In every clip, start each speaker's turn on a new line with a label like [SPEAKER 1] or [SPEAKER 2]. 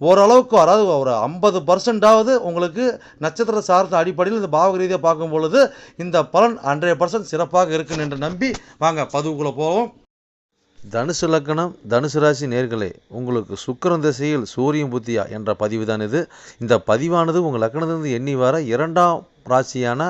[SPEAKER 1] ஓரளவுக்கு அதாவது ஒரு ஐம்பது பர்சன்டாவது உங்களுக்கு நட்சத்திர சார்ந்த அடிப்படையில் இந்த பாவக ரீதியாக பார்க்கும் பொழுது இந்த பலன் ஹண்ட்ரட் பர்சன்ட் சிறப்பாக இருக்குன்னு என்று நம்பி வாங்க பதிவுக்குள்ளே போவோம். தனுசு லக்கணம் தனுசு ராசி நேர்களே உங்களுக்கு சுக்கரன் திசையில் சூரியன் புத்தியா என்ற பதிவு தான் இது. இந்த பதிவானது உங்கள் லக்கணத்திலிருந்து எண்ணி வர இரண்டாம் ராசியான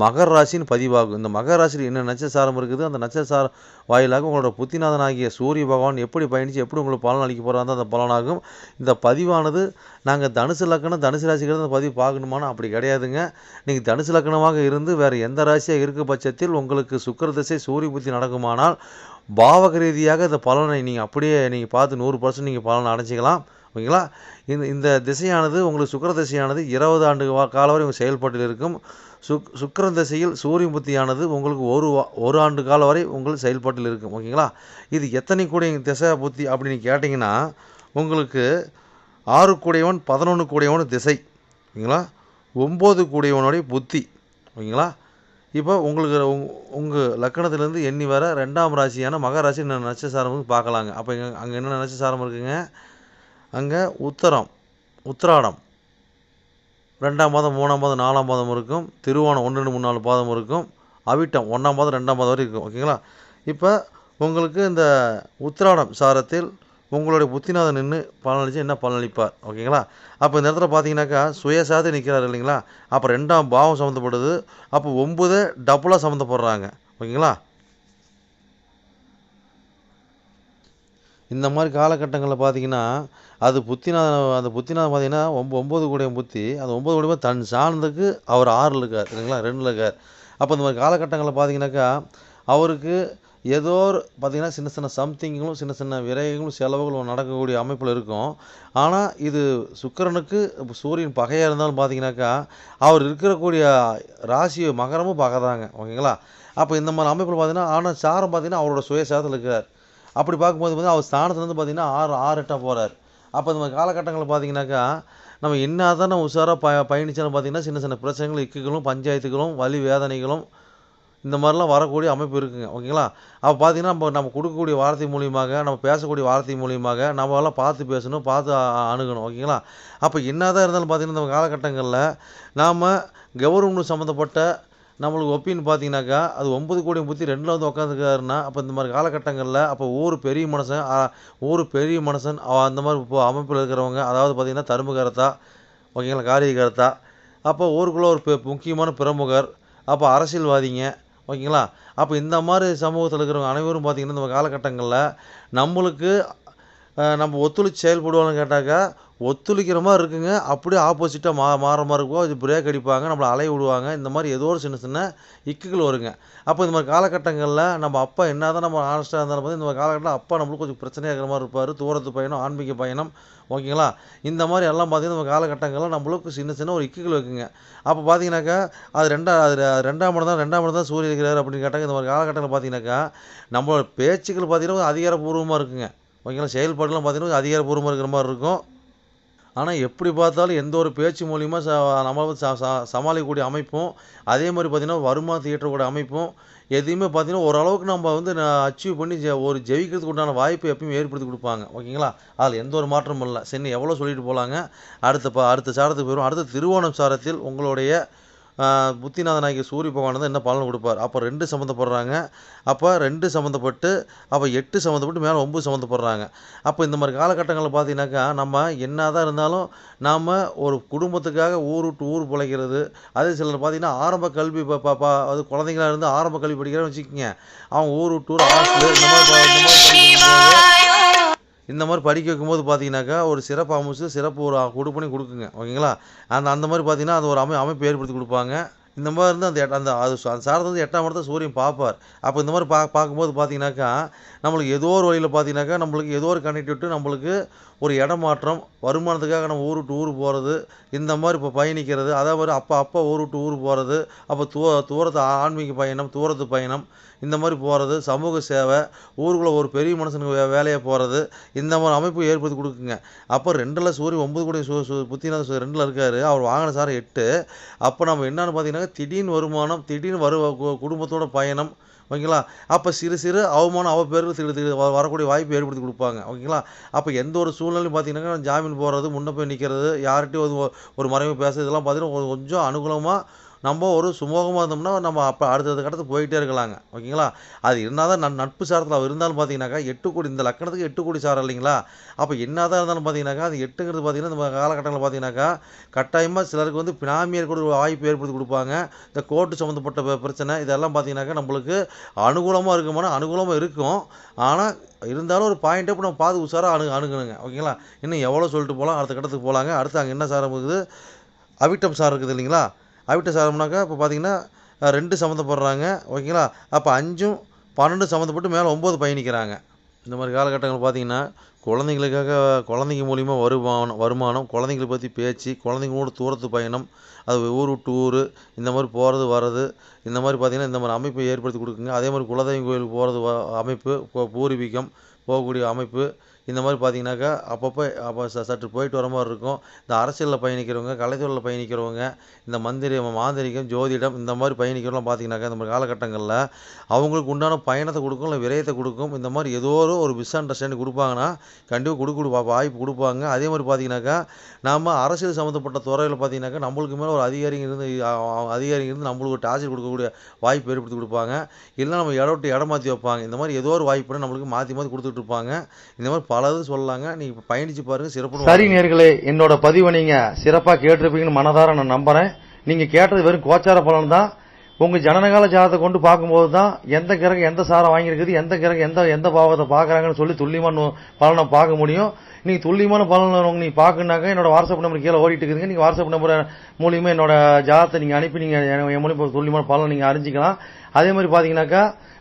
[SPEAKER 1] மகர ராசின்னு பதிவாகும். இந்த மகர ராசியில் என்ன நட்சசாரம் இருக்குது? அந்த நட்சசார வாயிலாக உங்களோட புத்திநாதனாகிய சூரிய பகவான் எப்படி பயணித்து எப்படி உங்களுக்கு பலன் அளிக்க போகிறாங்க அந்த பலனாகும். இந்த பதிவானது நாங்கள் தனுசு லக்கணம் தனுசு ராசிக்கு அந்த பதிவு பார்க்கணுமானா? அப்படி கிடையாதுங்க. நீங்கள் தனுசு லக்கணமாக இருந்து வேறு எந்த ராசியாக இருக்க பட்சத்தில் உங்களுக்கு சுக்கிர திசை சூரிய புத்தி நடக்குமானால் பாவக ரீதியாக இந்த பலனை நீங்கள் அப்படியே நீங்கள் பார்த்து நூறு பர்சன்ட் நீங்கள் பலனை அடைஞ்சிக்கலாம். ஓகேங்களா? இந்த இந்த திசையானது உங்களுக்கு சுக்கர திசையானது இருபது ஆண்டு கால வரை செயல்பட்டு இருக்கும். சுக் சுக்கர திசையில் சூரியன் புத்தியானது உங்களுக்கு ஒரு வா- ஒரு ஆண்டு காலம் வரை உங்கள் செயல்பாட்டில் இருக்கும் ஓகேங்களா? இது எத்தனை கூடிய திசை புத்தி அப்படின்னு கேட்டிங்கன்னா உங்களுக்கு ஆறு கூடையவன் பதினொன்று கூடையவன் திசை ஓகேங்களா? ஒம்பது கூடையவனுடைய புத்தி ஓகேங்களா? இப்போ உங்களுக்கு உங் உங்கள் லக்கணத்திலேருந்து எண்ணி வர ரெண்டாம் ராசியான மகராசி நட்சசாரம் பார்க்கலாங்க. அப்போ இங்கே அங்கே என்ன நட்சசாரம் இருக்குங்க? அங்கே உத்தரம் உத்திராடம் ரெண்டாம் பாதம் மூணாம் பாதம் நாலாம் பாதம் இருக்கும். திருவோணம் ஒன்று ரெண்டு மூணு நாலு பாதம் இருக்கும். அவிட்டம் ஒன்றாம் பாதம் ரெண்டாம் பாதம் வரை இருக்கும் ஓகேங்களா? இப்போ உங்களுக்கு இந்த உத்திராடம் சாரத்தில் உங்களுடைய புத்திநாதன் நின்று பலனளிச்சு என்ன பலனளிப்பார்? ஓகேங்களா? அப்போ இந்த இடத்துல பார்த்தீங்கன்னாக்கா சுயசாதி நிற்கிறார் இல்லைங்களா? அப்போ ரெண்டாம் பாவம் சம்மந்தப்படுது அப்போ ஒம்பது டபுளாக சம்மந்தப்படுறாங்க ஓகேங்களா? இந்த மாதிரி காலகட்டங்களில் பார்த்தீங்கன்னா அது புத்திநாதன் அந்த புத்திநாதன் பார்த்தீங்கன்னா ஒம்ப ஒம்பது கூடையும் புத்தி அந்த ஒம்பது கூடையும் தன் சார்ந்ததுக்கு அவர் ஆறில் இருக்கார் இல்லைங்களா ரெண்டில் இருக்கார் அப்போ இந்த மாதிரி காலகட்டங்களில் பார்த்தீங்கன்னாக்கா அவருக்கு ஏதோ ஒரு பார்த்தீங்கன்னா சின்ன சின்ன சம்திங்களும் சின்ன சின்ன விரயங்களும் செலவுகளும் நடக்கக்கூடிய அமைப்பில் இருக்கும். ஆனால் இது சுக்கிரனுக்கு இப்போ சூரியன் பகையாக இருந்தாலும் பார்த்தீங்கன்னாக்கா அவர் இருக்கக்கூடிய ராசி மகரமும் பகைதாங்க ஓகேங்களா? அப்போ இந்த மாதிரி அமைப்பில் பார்த்தீங்கன்னா ஆனால் சாரம் பார்த்தீங்கன்னா அவரோட சுயசாரத்தில் இருக்கிறார் அப்படி பார்க்கும்போது வந்து அவர் ஸ்தானத்துலேருந்து பார்த்தீங்கன்னா ஆறு ஆறு எட்டாக போகிறார் அப்போ இந்த மாதிரி காலகட்டங்களில் பார்த்தீங்கன்னாக்கா நம்ம என்ன தான் நம்ம உஷாராக ப பயணிச்சாலும் பார்த்தீங்கன்னா சின்ன சின்ன பிரச்சனைகள் இக்குகளும் பஞ்சாயத்துகளும் வலி வேதனைகளும் இந்த மாதிரிலாம் வரக்கூடிய அமைப்பு இருக்குங்க. ஓகேங்களா? அப்போ பார்த்தீங்கன்னா நம்ம நம்ம கொடுக்கக்கூடிய வார்த்தை மூலியமாக நம்ம பேசக்கூடிய வார்த்தை மூலியமாக நம்ம எல்லாம் பார்த்து பேசணும் பார்த்து அணுகணும். ஓகேங்களா? அப்போ என்னதான் இருந்தாலும் பார்த்தீங்கன்னா இந்த காலகட்டங்களில் நாம் கவர்மெண்ட் சம்மந்தப்பட்ட நம்மளுக்கு ஒப்பின்னு பார்த்தீங்கன்னாக்கா அது ஒன்பது கோடி புத்தி ரெண்டில் வந்து உட்காந்துருக்காருன்னா அப்போ இந்த மாதிரி காலகட்டங்களில் அப்போ ஊர் பெரிய மனுஷன் ஊர் பெரிய மனுஷன் அந்த மாதிரி இப்போ அமைப்பில் இருக்கிறவங்க அதாவது பார்த்தீங்கன்னா தருமகரத்தா ஓகேங்களா காரியகர்த்தா அப்போ ஊருக்குள்ளே ஒரு பெ- முக்கியமான பிரமுகர் அப்போ அரசியல்வாதிங்க ஓகேங்களா அப்போ இந்த மாதிரி சமூகத்தில் இருக்கிறவங்க அனைவரும் பார்த்திங்கன்னா இந்த காலகட்டங்களில் நம்மளுக்கு நம்ம ஒத்துழைச்சு செயல்படுவான்னு கேட்டாக்கா ஒத்துழைக்கிற மாதிரி இருக்குங்க. அப்படியே ஆப்போசிட்டாக மா மாற மாதிரி இருக்கும். அது பிரேக் அடிப்பாங்க நம்மளை அலைய விடுவாங்க. இந்த மாதிரி ஏதோ ஒரு சின்ன சின்ன இக்குகள் வருங்க. அப்போ இந்த மாதிரி காலகட்டங்களில் நம்ம அப்பா என்ன தான் நம்ம ஆனஸ்டாக இருந்தாலும் பார்த்து இந்த மாதிரி காலகட்டத்தில் அப்பா நம்மளுக்கு கொஞ்சம் பிரச்சனையாக இருக்கிற மாதிரி இருப்பார். தூரத்து பயணம் ஆன்மீக பயணம். ஓகேங்களா இந்த மாதிரி எல்லாம் பார்த்தீங்கன்னா நம்ம காலகட்டங்களில் நம்மளுக்கு சின்ன சின்ன ஒரு இக்குகள் இருக்குங்க. அப்போ பார்த்தீங்கன்னாக்கா அது ரெண்டா அது ரெ- ரெண்டாம் இடம் தான் ரெண்டாம் இடம் தான் சூரியன் இருக்கிறார் அப்படின்னு கேட்டாங்க இந்த மாதிரி காலகட்டங்களில் பார்த்தீங்கன்னாக்கா நம்மளோட பேச்சுக்கள் பார்த்தீங்கன்னா அதிகாரப்பூர்வமாக இருக்குங்க. ஓகேங்களா செயல்பாடுலாம் பார்த்தீங்கன்னா அதிகாரப்பூர்வமாக இருக்கிற மாதிரி இருக்கும். ஆனால் எப்படி பார்த்தாலும் எந்த ஒரு பேச்சு மூலிமா ச நம்ம ச ச- சமாளிக்கக்கூடிய அமைப்பும் அதே மாதிரி பார்த்திங்கன்னா வருமா ஈட்டக்கூடிய அமைப்பும் எதையுமே பார்த்தீங்கன்னா ஓரளவுக்கு நம்ம வந்து அச்சீவ் பண்ணி ஜெ ஒரு ஜெயிக்கிறதுக்கு உண்டான வாய்ப்பு எப்பயும் ஏற்படுத்தி கொடுப்பாங்க. ஓகேங்களா? அதில் எந்த ஒரு மாற்றமும் இல்லை. சென்னை எவ்வளோ சொல்லிட்டு போகலாங்க அடுத்த ப அடுத்த சாரத்துக்கு போயிடும் அடுத்த திருவோணம் சாரத்தில் உங்களுடைய ஆஹ், புத்திநாதனாகிய சூரிய பகவான் தான் என்ன பலன் கொடுப்பார்? அப்போ ரெண்டு சம்மந்தப்படுறாங்க. அப்போ ரெண்டு சம்மந்தப்பட்டு அப்போ எட்டு சம்மந்தப்பட்டு மேலே ஒம்பது சம்மந்தப்படுறாங்க. அப்போ இந்த மாதிரி காலகட்டங்களில் பார்த்தீங்கன்னாக்கா நம்ம என்ன தான் இருந்தாலும் நாம் ஒரு குடும்பத்துக்காக ஊர் விட்டு ஊர் பிழைக்கிறது அதே சிலர் பார்த்தீங்கன்னா ஆரம்ப கல்வி ப- ப- ப- அது குழந்தைங்களா இருந்து ஆரம்ப கல்வி படிக்கிறான்னு வச்சுக்கோங்க. அவங்க ஊர் விட்டு ஊர் ஹாஸ்டல் இந்த மாதிரி இந்த மாதிரி படிக்க வைக்கும்போது பார்த்தீங்கன்னாக்கா ஒரு சிறப்பு அமைச்சு சிறப்பு ஒரு கொடுப்பணி கொடுக்குங்க. ஓகேங்களா? அந்த அந்த மாதிரி பார்த்தீங்கன்னா அது ஒரு அமை அமைப்பு ஏற்படுத்தி கொடுப்பாங்க. இந்த மாதிரி இருந்து அந்த எட்ட- அந்த அது அந்த சாரத்தை வந்து எட்டாம் இடத்த சூரியன் பார்ப்பார். அப்போ இந்த மாதிரி பா பார்க்கும்போது பார்த்தீங்கன்னாக்கா நம்மளுக்கு ஏதோ ஒரு வழியில் பார்த்தீங்கன்னாக்கா நம்மளுக்கு ஏதோ ஒரு கனெக்டிவிட்டி நம்மளுக்கு ஒரு இடமாற்றம் வருமானத்துக்காக நம்ம ஊர் விட்டு ஊர் போகிறது இந்த மாதிரி இப்போ பயணிக்கிறது அதே மாதிரி அப்பா அப்பா ஊர் விட்டு ஊர் போகிறது அப்போ தூ தூரத்து ஆன்மீக பயணம் தூரத்து பயணம் இந்த மாதிரி போகிறது சமூக சேவை ஊருக்குள்ளே ஒரு பெரிய மனுஷனுக்கு வே வேலையாக போகிறது இந்த மாதிரி அமைப்பு ஏற்படுத்தி கொடுக்குங்க. அப்போ ரெண்டில் சூரியன் ஒம்பது கோடி சு சு புத்திநாத ரெண்டில் இருக்கார். அவர் வாங்கின சார் எட்டு. அப்போ நம்ம என்னென்னு பார்த்தீங்கன்னா திடீர்னு வருமானம் திடீர்னு வரு கு- குடும்பத்தோட பயணம் ஓகேங்களா? அப்போ சிறு சிறு அவமானம் அவப்பேர்கள் திரு திரு வ- வரக்கூடிய வாய்ப்பு ஏற்படுத்தி கொடுப்பாங்க ஓகேங்களா? அப்போ எந்த ஒரு சூழ்நிலையும் பார்த்தீங்கன்னா ஜாமீன் போடுறது முன்ன போய் நிற்கிறது யார்கிட்டையும் ஒரு ஒரு மறைவு பேசுறது இதெல்லாம் பார்த்தீங்கன்னா கொஞ்சம் அனுகூலமாக நம்ம ஒரு சுமூகமாக இருந்தோம்னா நம்ம அப்போ அடுத்தடுத்த கட்டத்துக்கு போயிட்டே இருக்கலாங்க. ஓகேங்களா? அது இருந்தால் தான் நன் நட்பு சாரத்தில் அவர் இருந்தாலும் பார்த்தீங்கன்னாக்கா எட்டு கோடி இந்த லக்கணத்துக்கு எட்டு கோடி சாரம் இல்லைங்களா? அப்போ என்ன தான் இருந்தாலும் பார்த்தீங்கன்னாக்கா அது எட்டுங்கிறது பார்த்தீங்கன்னா இந்த காலகட்டங்களில் பார்த்தீங்கன்னாக்கா கட்டாயமாக சிலருக்கு வந்து பினாமியர் கூட ஒரு வாய்ப்பு ஏற்படுத்தி கொடுப்பாங்க. இந்த கோர்ட்டு சம்மந்தப்பட்ட பிரச்சனை இதெல்லாம் பார்த்தீங்கன்னாக்கா நம்மளுக்கு அனுகூலமாக இருக்குமானா அனுகூலமாக இருக்கும். ஆனால் இருந்தாலும் ஒரு பாயிண்ட்டை இப்போ நம்ம பார்த்து உஷாராக அணு அணுகணுங்க. ஓகேங்களா? இன்னும் எவ்வளோ சொல்லிட்டு போகலாம் அடுத்த கட்டத்துக்கு போகலாங்க அடுத்து அங்கே என்ன சாரம் இருக்குது? அவிட்டம் சார் இருக்குது இல்லைங்களா? அவிட்ட சாரம்னாக்கா இப்போ பார்த்தீங்கன்னா ரெண்டு சம்மந்தப்படுறாங்க. ஓகேங்களா? அப்போ அஞ்சும் பன்னெண்டு சம்மந்தப்பட்டு மேலே ஒம்பது பயணிக்கிறாங்க. இந்த மாதிரி காலகட்டங்கள் பார்த்தீங்கன்னா குழந்தைங்களுக்காக குழந்தைங்க மூலிமா வருமானம் வருமானம் குழந்தைங்கள பற்றி பேச்சு குழந்தைங்களோட தூரத்து பயணம் அது ஊர் விட்டு ஊர் இந்த மாதிரி போகிறது வர்றது இந்த மாதிரி பார்த்திங்கன்னா இந்த மாதிரி அமைப்பை ஏற்படுத்தி கொடுக்குங்க. அதே மாதிரி குலதெய்வம் கோயிலுக்கு போகிறது அமைப்பு பூர்வீகம் போகக்கூடிய அமைப்பு. இந்த மாதிரி பார்த்தீங்கன்னாக்கா அப்பப்போ அப்போ ச- சற்று போயிட்டு வர மாதிரி இருக்கும். இந்த அரசியலில் பயணிக்கிறவங்க கலைத்துறையில் பயணிக்கிறவங்க இந்த மந்திரி மாந்திரிகம் ஜோதிடம் இந்த மாதிரி பயணிக்கிறவங்களாம் பார்த்தீங்கன்னாக்கா இந்த மாதிரி காலகட்டங்களில் அவங்களுக்கு உண்டான பயணத்தை கொடுக்கும் இல்லை விரயத்தை கொடுக்கும். இந்த மாதிரி ஏதோ ஒரு மிஸ் அண்டர்ஸ்டாண்டிங் கொடுப்பாங்கன்னா கண்டிப்பாக கொடுக்க வாய்ப்பு கொடுப்பாங்க. அதே மாதிரி பார்த்தீங்கன்னாக்கா நம்ம அரசியல் சம்மந்தப்பட்ட துறையில் பார்த்தீங்கன்னாக்கா நம்மளுக்கு மேலே ஒரு அதிகாரிங்க இருந்து அ- அதிகாரிங்க இருந்து நம்மளுக்கு ஒரு டார்ச்சர் கொடுக்கக்கூடிய வாய்ப்பு ஏற்படுத்தி கொடுப்பாங்க. இல்லை நம்ம இடம் விட்டு இடம் மாற்றி வைப்பாங்க. இந்த மாதிரி ஏதோ ஒரு வாய்ப்புன்னு நம்மளுக்கு மாற்றி மாற்றி கொடுத்து கொடுத்துட்டு இருப்பாங்க இந்த மாதிரி பலது சொல்லலாங்க நீங்கள் பயணிச்சு பாருங்க சிறப்பு
[SPEAKER 2] சரி நேர்களே என்னோட பதிவை நீங்க சிறப்பா கேட்டிருப்பீங்கன்னு மனதார நான் நம்புறேன். நீங்க கேட்டது வெறும் கோச்சார பலன் தான். உங்க ஜனனகால ஜாதகத்தை கொண்டு பார்க்கும்போது தான் எந்த கிரகம் எந்த சாரம் வாங்கியிருக்குது எந்த கிரகம் எந்த எந்த பாவத்தை பார்க்கறாங்கன்னு சொல்லி துல்லியமான பலனை பார்க்க முடியும். நீங்க துல்லியமான பலன் உங்க நீங்க பார்க்கணுனாக்க என்னோட வாட்ஸ்அப் நம்பர் கீழே ஓடிட்டு இருக்குதுங்க. நீங்க வாட்ஸ்அப் நம்பர் மூலியமா என்னோட ஜாதகத்தை நீங்க அனுப்பி நீங்க என் என் மூலியமா துல்லியமான பலன் நீங்க அறிஞ்சிக்கலாம். அதே மாதிரி பாத்தீங்கன்னாக்கா